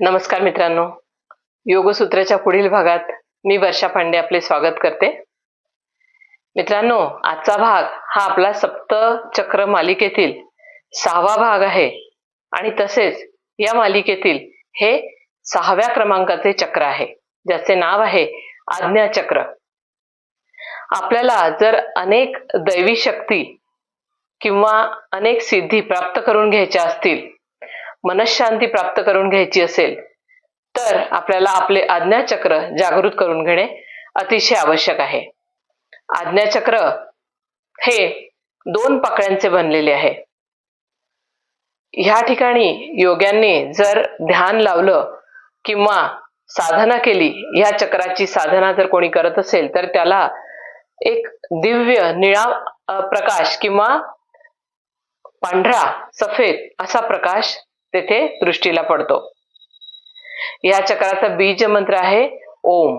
नमस्कार मित्रांनो. योगसूत्राच्या पुढील भागात मी वर्षा पांडे आपले स्वागत करते. मित्रांनो आजचा भाग हा आपला सप्त चक्र मालिकेतील सहावा भाग आहे. आणि तसेच या मालिकेतील हे सहाव्या क्रमांकाचे चक्र आहे ज्याचे नाव आहे आज्ञा चक्र आपल्याला जर अनेक दैवी शक्ती किंवा अनेक सिद्धी प्राप्त करून घ्यायच्या असतील मनशांती प्राप्त करून घ्यायची असेल तर आपल्याला आपले आज्ञाचक्र जागृत करून घेणे अतिशय आवश्यक आहे. आज्ञाचक्र हे दोन पाकळ्यांचे बनलेले आहे. ह्या ठिकाणी योग्यांनी जर ध्यान लावलं किंवा साधना केली ह्या चक्राची साधना जर कोणी करत असेल तर त्याला एक दिव्य निळा प्रकाश किंवा पांढरा सफेद असा प्रकाश तेथे दृष्टीला पडतो. या चक्राचा बीज मंत्र आहे ओम.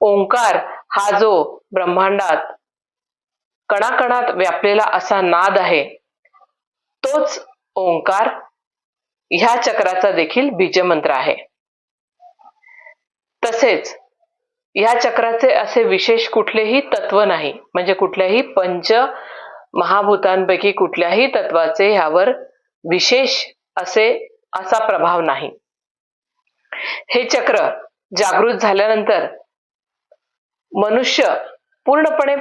ओंकार हा जो ब्रह्मांडात कणाकणात व्यापलेला असा नाद आहे तोच ओंकार ह्या चक्राचा देखील बीजमंत्र आहे. तसेच या चक्राचे असे विशेष कुठलेही तत्व नाही म्हणजे कुठल्याही पंच महाभूतांपैकी कुठल्याही तत्वाचे ह्यावर विशेष असे असा प्रभाव नाही. हे चक्र जागृत झाल्यानंतर मनुष्य पूर्णपणे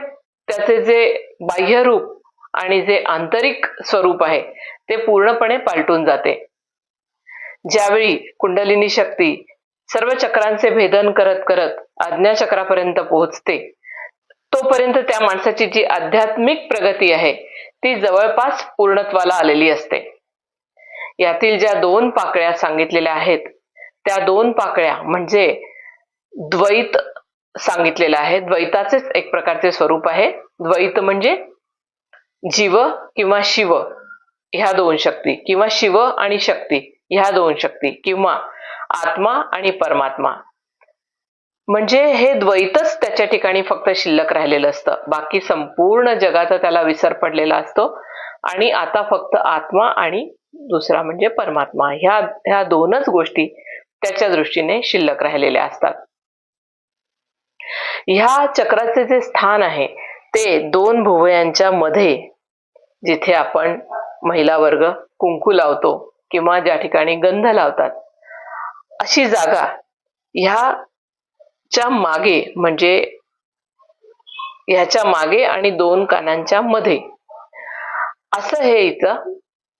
त्याचे जे बाह्य रूप आणि जे आंतरिक स्वरूप आहे ते पूर्णपणे पालटून जाते. ज्यावेळी कुंडलिनी शक्ती सर्व चक्रांचे भेदन करत करत आज्ञाचक्रापर्यंत पोहोचते तोपर्यंत त्या माणसाची जी आध्यात्मिक प्रगती आहे ती जवळपास पूर्णत्वाला आलेली असते. यातील ज्या दोन पाकळ्या सांगितलेल्या आहेत त्या दोन पाकळ्या म्हणजे द्वैत सांगितलेलं आहे द्वैताचेच एक प्रकारचे स्वरूप आहे. द्वैत म्हणजे जीव किंवा शिव ह्या दोन शक्ती. किंवा शिव आणि शक्ती ह्या दोन शक्ती. किंवा आत्मा आणि परमात्मा. म्हणजे हे द्वैतच त्याच्या ठिकाणी फक्त शिल्लक राहिलेलं असतं. बाकी संपूर्ण जगाचा त्याला विसर पडलेला असतो. आणि आता फक्त आत्मा आणि दुसरा म्हणजे परमात्मा. ह्या ह्या दोनच गोष्टी त्याच्या दृष्टीने शिल्लक राहिलेल्या असतात. ह्या चक्राचे जे स्थान आहे ते दोन भुवयांच्या मध्ये जिथे आपण महिला वर्ग कुंकू लावतो किंवा ज्या ठिकाणी गंध लावतात अशी जागा ह्याच्या मागे म्हणजे ह्याच्या मागे आणि दोन कानांच्या मध्ये. असं हे इथं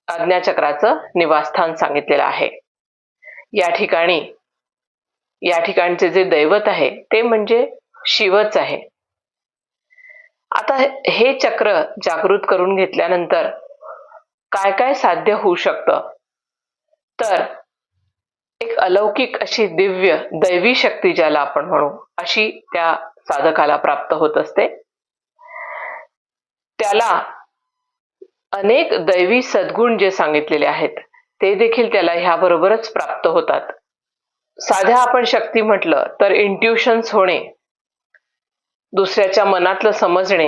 आज्ञाचक्राचं निवासस्थान सांगितलेलं आहे. या ठिकाणी या ठिकाणचे जे दैवत आहे ते म्हणजे शिवच आहे. आता हे चक्र जागृत करून घेतल्यानंतर काय काय साध्य होऊ शकतं? तर एक अलौकिक अशी दिव्य दैवी शक्ती ज्याला आपण म्हणू अशी त्या साधकाला प्राप्त होत असते. त्याला अनेक दैवी सद्गुण जे सांगितलेले आहेत ते देखील त्याला ह्याबरोबरच प्राप्त होतात. साध्या आपण शक्ती म्हटलं तर इंट्युशन्स होणे दुसऱ्याच्या मनातलं समजणे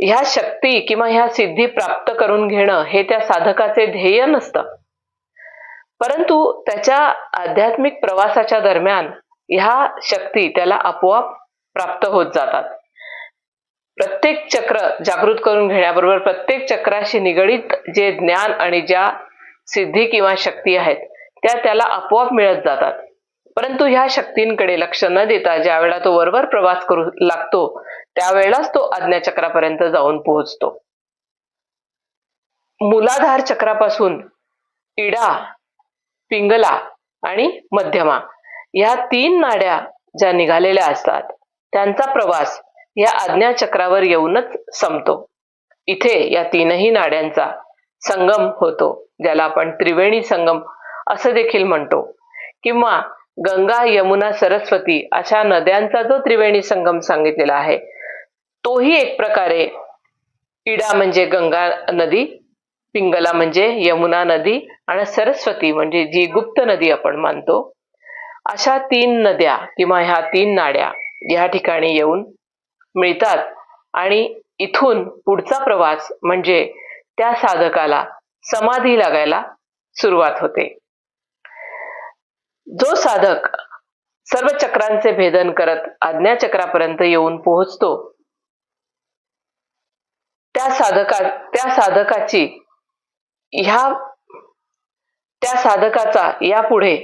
ह्या शक्ती किंवा ह्या सिद्धी प्राप्त करून घेणं हे त्या साधकाचे ध्येय नसतं. परंतु त्याच्या आध्यात्मिक प्रवासाच्या दरम्यान ह्या शक्ती त्याला आपोआप प्राप्त होत जातात. प्रत्येक चक्र जागृत करून घेण्याबरोबर प्रत्येक चक्राशी निगडीत जे ज्ञान आणि ज्या सिद्धी किंवा शक्ती आहेत त्या त्याला आपोआप मिळत जातात. परंतु ह्या शक्तींकडे लक्ष न देता ज्या वेळेला तो वरवर प्रवास करू लागतो त्यावेळेलाच तो आज्ञाचक्रापर्यंत जाऊन पोहोचतो. मुलाधार चक्रापासून इडा पिंगला आणि मध्यमा या तीन नाड्या ज्या निघालेल्या असतात त्यांचा प्रवास या आज्ञाचक्रावर येऊनच संपतो. इथे या तीनही नाड्यांचा संगम होतो ज्याला आपण त्रिवेणी संगम असं देखील म्हणतो. किंवा गंगा यमुना सरस्वती अशा नद्यांचा जो त्रिवेणी संगम सांगितलेला आहे तोही एक प्रकारे इडा म्हणजे गंगा नदी पिंगला म्हणजे यमुना नदी आणि सरस्वती म्हणजे जी गुप्त नदी आपण मानतो. अशा तीन नद्या किंवा ह्या तीन नाड्या या ठिकाणी येऊन मिळतात. आणि इथून पुढचा प्रवास म्हणजे त्या साधकाला समाधी लागायला सुरुवात होते. जो साधक सर्व चक्रांचे भेदन करत आज्ञाचक्रापर्यंत येऊन पोहोचतो त्या साधका त्या साधकाची ह्या त्या साधकाचा यापुढे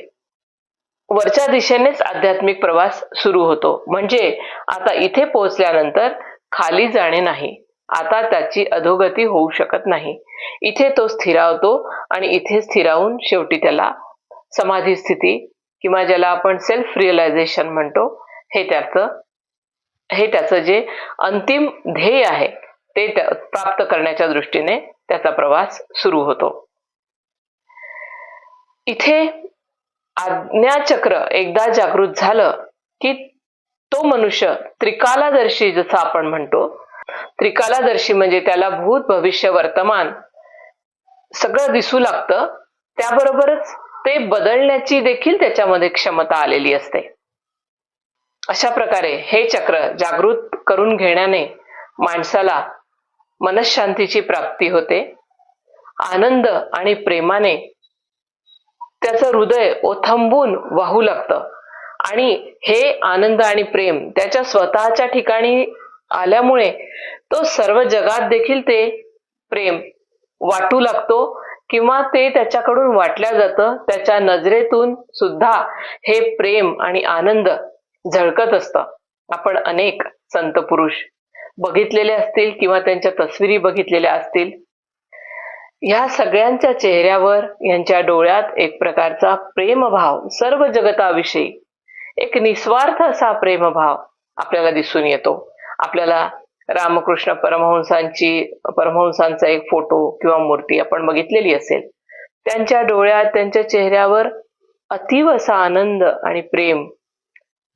वरच्या दिशेनेच आध्यात्मिक प्रवास सुरू होतो. म्हणजे आता इथे पोहोचल्यानंतर खाली जाणे नाही. आता त्याची अधोगती होऊ शकत नाही. इथे तो स्थिरावतो आणि इथे स्थिरावून शेवटी त्याला समाधी स्थिती किंवा ज्याला आपण सेल्फ रिअलायझेशन म्हणतो हे त्याचं हे त्याचं जे अंतिम ध्येय आहे ते प्राप्त करण्याच्या दृष्टीने त्याचा प्रवास सुरू होतो. इथे आज्ञाचक्र एकदा जागृत झालं की तो मनुष्य त्रिकालादर्शी जसं आपण म्हणतो त्रिकालादर्शी म्हणजे त्याला भूत भविष्य वर्तमान सगळं दिसू लागतं. त्याबरोबरच ते बदलण्याची देखील त्याच्यामध्ये क्षमता आलेली असते. अशा प्रकारे हे चक्र जागृत करून घेण्याने माणसाला मनशांतीची प्राप्ती होते. आनंद आणि प्रेमाने त्याचं हृदय ओथंबून वाहू लागतं. आणि हे आनंद आणि प्रेम त्याच्या स्वतःच्या ठिकाणी आल्यामुळे तो सर्व जगात देखील ते प्रेम वाटू लागतो किंवा ते त्याच्याकडून वाटल्या जातं त्याच्या नजरेतून सुद्धा हे प्रेम आणि आनंद झळकत असतं. आपण अनेक संत पुरुष बघितलेले असतील किंवा त्यांच्या तस्विरी बघितलेल्या असतील ह्या सगळ्यांच्या चेहऱ्यावर यांच्या डोळ्यात एक प्रकारचा प्रेमभाव सर्व जगताविषयी. एक निस्वार्थ असा प्रेमभाव आपल्याला दिसून येतो. आपल्याला रामकृष्ण परमहंसांची परमहंसांचा एक फोटो किंवा मूर्ती आपण बघितलेली असेल. त्यांच्या डोळ्यात त्यांच्या चेहऱ्यावर अतीव असा आनंद आणि प्रेम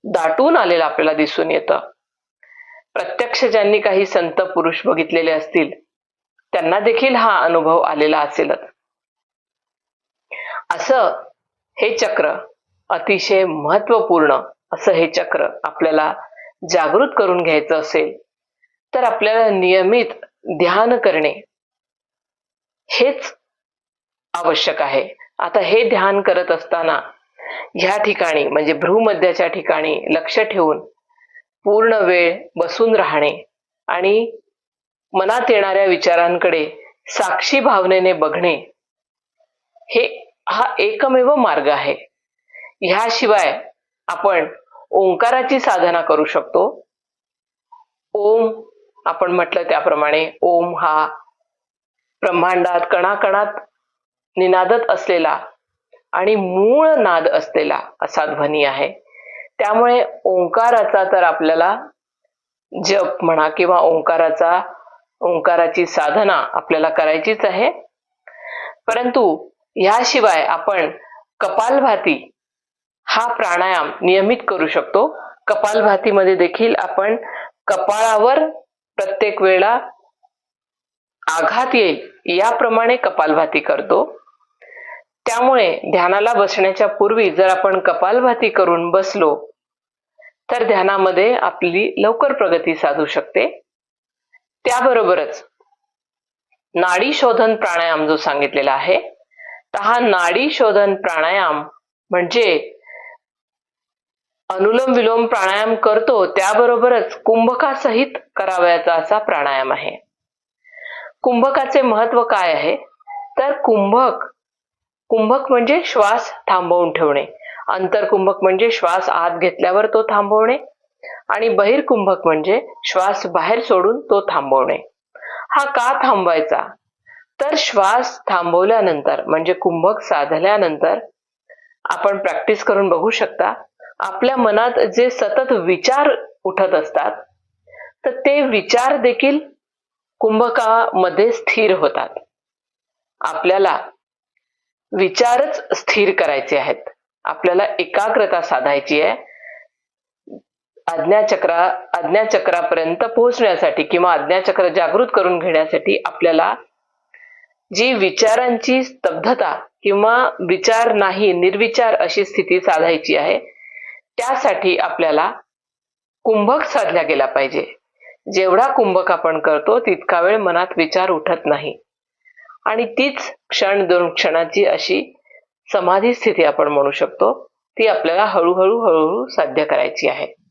दाटून आलेला आपल्याला दिसून येतं. प्रत्यक्ष ज्यांनी काही संत पुरुष बघितलेले असतील त्यांना देखील हा अनुभव आलेला असेलच असं हे चक्र अतिशय महत्त्वपूर्ण असं हे चक्र आपल्याला जागृत करून घ्यायचं असेल तर आपल्याला नियमित ध्यान करणे हेच आवश्यक आहे. आता हे ध्यान करत असताना ह्या ठिकाणी म्हणजे भ्रूमध्याच्या ठिकाणी लक्ष ठेवून पूर्ण वेळ बसून राहणे आणि मनात येणाऱ्या विचारांकडे साक्षी भावनेने बघणे हे हा एकमेव मार्ग आहे. ह्याशिवाय आपण ओंकाराची साधना करू शकतो. ओम आपण म्हटलं त्याप्रमाणे ओम हा ब्रह्मांडात कणाकणात निनादत असलेला आणि मूळ नाद असलेला असा ध्वनी आहे. त्यामुळे ओंकाराचा तर आपल्याला जप म्हणा किंवा ओंकाराचा ओंकाराची साधना आपल्याला करायचीच आहे. परंतु याशिवाय आपण कपालभाती हा प्राणायाम नियमित करू शकतो. कपालभातीमध्ये देखील आपण कपाळावर प्रत्येक वेळा आघात येईल याप्रमाणे कपालभाती करतो. त्यामुळे ध्यानाला बसण्याच्या पूर्वी जर आपण कपालभाती करून बसलो तर ध्यानामध्ये आपली लवकर प्रगती साधू शकते. त्याबरोबरच नाडी शोधन प्राणायाम जो सांगितलेला आहे तर हा नाडी शोधन प्राणायाम म्हणजे अनुलोम विलोम प्राणायाम करतो त्याबरोबरच कुंभकासहित करावयाचा असा प्राणायाम आहे. कुंभकाचे महत्त्व काय आहे? तर कुंभक कुंभक म्हणजे श्वास थांबवून ठेवणे. अंतरकुंभक म्हणजे श्वास आत घेतल्यावर तो थांबवणे. आणि बहिर्कुंभक म्हणजे श्वास बाहेर सोडून तो थांबवणे. हा का थांबवायचा? तर श्वास थांबवल्यानंतर म्हणजे कुंभक साधल्यानंतर आपण प्रॅक्टिस करून बघू शकता आपल्या मनात जे सतत विचार उठत असतात तर ते विचार देखील कुंभकामध्ये स्थिर होतात. आपल्याला विचारच स्थिर करायचे आहेत. आपल्याला एकाग्रता साधायची आहे. आज्ञाचक्रा आज्ञाचक्रापर्यंत पोहोचण्यासाठी किंवा आज्ञाचक्र जागृत करून घेण्यासाठी आपल्याला जी विचारांची स्तब्धता किंवा विचार नाही निर्विचार अशी स्थिती साधायची आहे त्यासाठी आपल्याला कुंभक साधला गेला पाहिजे. जेवढा कुंभक आपण करतो तितका वेळ मनात विचार उठत नाही. आणि तीच क्षण दोन क्षणाची अशी समाधी स्थिती आपण म्हणू शकतो ती आपल्याला हळूहळू हळूहळू साध्य करायची आहे.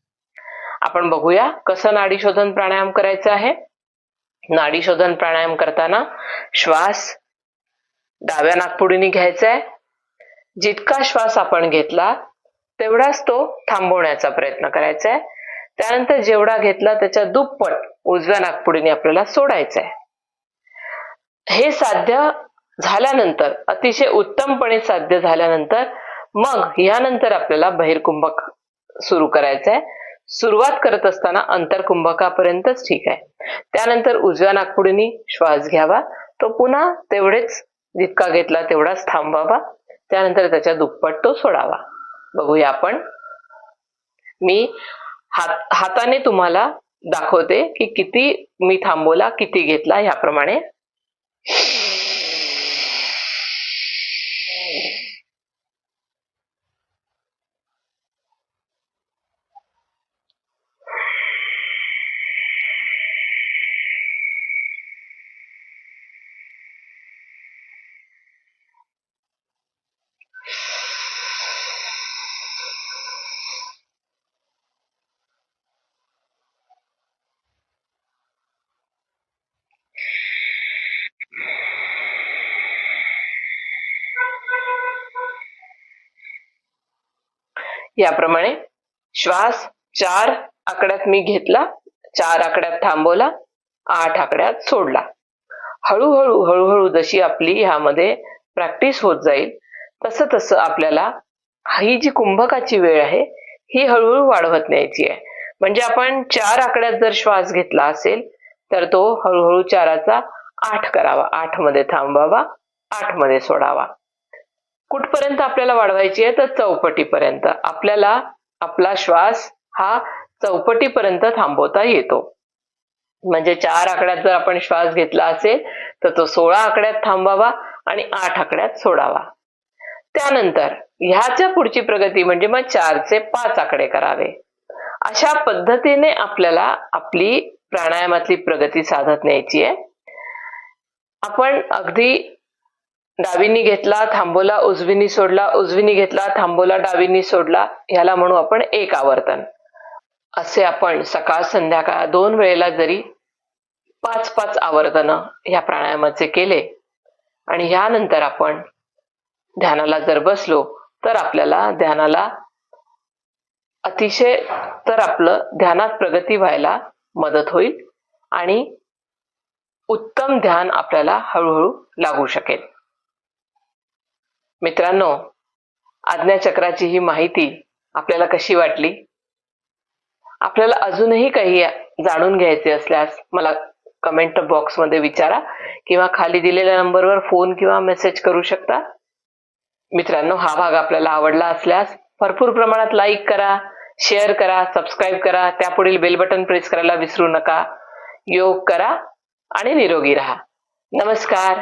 आपण बघूया कसं नाडी शोधन प्राणायाम करायचं आहे. नाडी शोधन प्राणायाम करताना श्वास डाव्या नागपुडीने घ्यायचा आहे. जितका श्वास आपण घेतला तेवढाच तो थांबवण्याचा प्रयत्न करायचा आहे. त्यानंतर जेवढा घेतला त्याच्या दुप्पट उजव्या नागपुडीने आपल्याला सोडायचं आहे. हे साध्य झाल्यानंतर अतिशय उत्तमपणे साध्य झाल्यानंतर मग यानंतर आपल्याला बहिर्कुंभक सुरू करायचं आहे. सुरुवात करत असताना अंतरकुंभकापर्यंतच ठीक आहे. त्यानंतर उजव्या नागपुडीनी श्वास घ्यावा. तो पुन्हा तेवढेच जितका घेतला तेवढाच थांबावा त्यानंतर त्याच्या दुप्पट तो सोडावा. बघूया आपण. मी हात हाताने तुम्हाला दाखवते की किती मी थांबवला किती घेतला ह्याप्रमाणे. याप्रमाणे श्वास चार आकड्यात मी घेतला चार आकड्यात थांबवला आठ आकड्यात सोडला. हळूहळू हळूहळू जशी आपली ह्यामध्ये प्रॅक्टिस होत जाईल तसं तसं आपल्याला ही जी कुंभकाची वेळ आहे ही हळूहळू वाढवत न्यायची आहे. म्हणजे आपण चार आकड्यात जर श्वास घेतला असेल तर तो हळूहळू चाराचा आठ करावा. आठमध्ये थांबावा आठमध्ये सोडावा. कुठपर्यंत आपल्याला वाढवायची आहे? तर चौपटीपर्यंत. आपल्याला आपला श्वास हा चौपटीपर्यंत थांबवता येतो. म्हणजे चार आकड्यात जर आपण श्वास घेतला असेल तर तो सोळा आकड्यात थांबावा आणि आठ आकड्यात सोडावा. त्यानंतर ह्याच्या पुढची प्रगती म्हणजे मग चारचे पाच आकडे करावे. अशा पद्धतीने आपल्याला आपली प्राणायामातली प्रगती साधत न्यायची आहे. आपण अगदी डावीनी घेतला थांबवला उजवीनी सोडला उजवीनी घेतला थांबवला डावीनी सोडला ह्याला म्हणू आपण एक आवर्तन. असे आपण सकाळ संध्याकाळ दोन वेळेला जरी पाच पाच आवर्तन ह्या प्राणायामाचे केले आणि ह्यानंतर आपण ध्यानाला जर बसलो तर आपल्याला ध्यानाला अतिशय तर आपलं ध्यानात प्रगती व्हायला मदत होईल आणि उत्तम ध्यान आपल्याला हळूहळू लागू शकेल. मित्रांनो आज्ञाचक्राची ही माहिती आपल्याला कशी वाटली? आपल्याला अजूनही काही जाणून घ्यायचे असल्यास मला कमेंट बॉक्समध्ये विचारा किंवा खाली दिलेल्या नंबरवर फोन किंवा मेसेज करू शकता. मित्रांनो हा भाग आपल्याला आवडला असल्यास भरपूर प्रमाणात लाईक करा शेअर करा सबस्क्राईब करा त्यापुढील बेल बटन प्रेस करायला विसरू नका. योग करा आणि निरोगी राहा. नमस्कार.